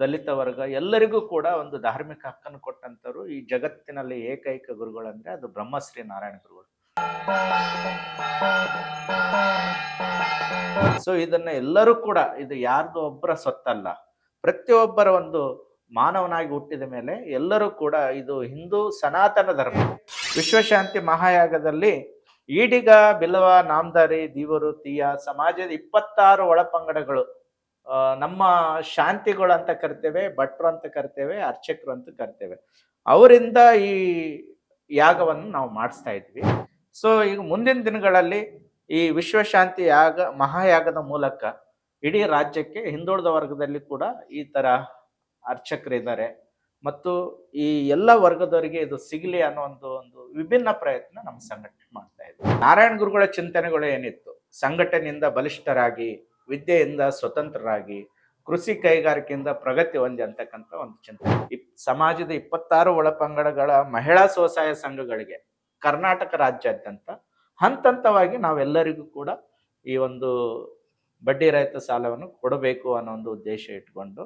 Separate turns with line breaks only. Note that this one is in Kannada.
ದಲಿತ ವರ್ಗ ಎಲ್ಲರಿಗೂ ಕೂಡ ಒಂದು ಧಾರ್ಮಿಕ ಹಕ್ಕನ್ನು ಕೊಟ್ಟಂತರು ಈ ಜಗತ್ತಿನಲ್ಲಿ ಏಕೈಕ ಗುರುಗಳಂದರೆ ಅದು ಬ್ರಹ್ಮಶ್ರೀ ನಾರಾಯಣ ಗುರುಗಳು. ಸೊ ಇದನ್ನ ಎಲ್ಲರೂ ಕೂಡ, ಇದು ಯಾರ್ದು ಒಬ್ಬರ ಸೊತ್ತಲ್ಲ. ಪ್ರತಿಯೊಬ್ಬರ ಒಂದು ಮಾನವನಾಗಿ ಹುಟ್ಟಿದ ಮೇಲೆ ಎಲ್ಲರೂ ಕೂಡ ಇದು ಹಿಂದೂ ಸನಾತನ ಧರ್ಮ. ವಿಶ್ವಶಾಂತಿ ಮಹಾಯಾಗದಲ್ಲಿ ಈಡಿಗ, ಬಿಲವ, ನಾಮದಾರಿ, ದೀವರು, ತೀಯ, ಸಮಾಜದ ಇಪ್ಪತ್ತಾರು ಒಳಪಂಗಡಗಳು ನಮ್ಮ ಶಾಂತಿಗಳು ಅಂತ ಕರಿತೇವೆ, ಭಟ್ರು ಅಂತ ಕರಿತೇವೆ, ಅರ್ಚಕರು ಅಂತ ಕರಿತೇವೆ. ಅವರಿಂದ ಈ ಯಾಗವನ್ನು ನಾವು ಮಾಡಿಸ್ತಾ ಇದ್ವಿ. ಸೊ ಈಗ ಮುಂದಿನ ದಿನಗಳಲ್ಲಿ ಈ ವಿಶ್ವಶಾಂತಿ ಯಾಗ, ಮಹಾಯಾಗದ ಮೂಲಕ ಇಡೀ ರಾಜ್ಯಕ್ಕೆ, ಹಿಂದುಳಿದ ವರ್ಗದಲ್ಲಿ ಕೂಡ ಈ ತರ ಅರ್ಚಕರಿದ್ದಾರೆ ಮತ್ತು ಈ ಎಲ್ಲ ವರ್ಗದವರಿಗೆ ಇದು ಸಿಗಲಿ ಅನ್ನೋ ಒಂದು ಒಂದು ವಿಭಿನ್ನ ಪ್ರಯತ್ನ ನಮ್ಮ ಸಂಘಟನೆ ಮಾಡ್ತಾ ಇದೆ. ನಾರಾಯಣ ಗುರುಗಳ ಚಿಂತನೆಗಳು ಏನಿತ್ತು? ಸಂಘಟನೆಯಿಂದ ಬಲಿಷ್ಠರಾಗಿ ವಿದ್ಯೆಯಿಂದ ಸ್ವತಂತ್ರರಾಗಿ, ಕೃಷಿ ಕೈಗಾರಿಕೆಯಿಂದ ಪ್ರಗತಿ ಹೊಂದಿ ಅಂತಕ್ಕಂಥ ಒಂದು ಚಿಂತನೆ ಇಪ್- ಸಮಾಜದ ಇಪ್ಪತ್ತಾರು ಒಳಪಂಗಡಗಳ ಮಹಿಳಾ ಸ್ವಸಹಾಯ ಸಂಘಗಳಿಗೆ ಕರ್ನಾಟಕ ರಾಜ್ಯಾದ್ಯಂತ ಹಂತ ಹಂತವಾಗಿ ನಾವೆಲ್ಲರಿಗೂ ಕೂಡ ಈ ಒಂದು ಬಡ್ಡಿ ರಹಿತ ಸಾಲವನ್ನು ಕೊಡಬೇಕು ಅನ್ನೋ ಒಂದು ಉದ್ದೇಶ ಇಟ್ಕೊಂಡು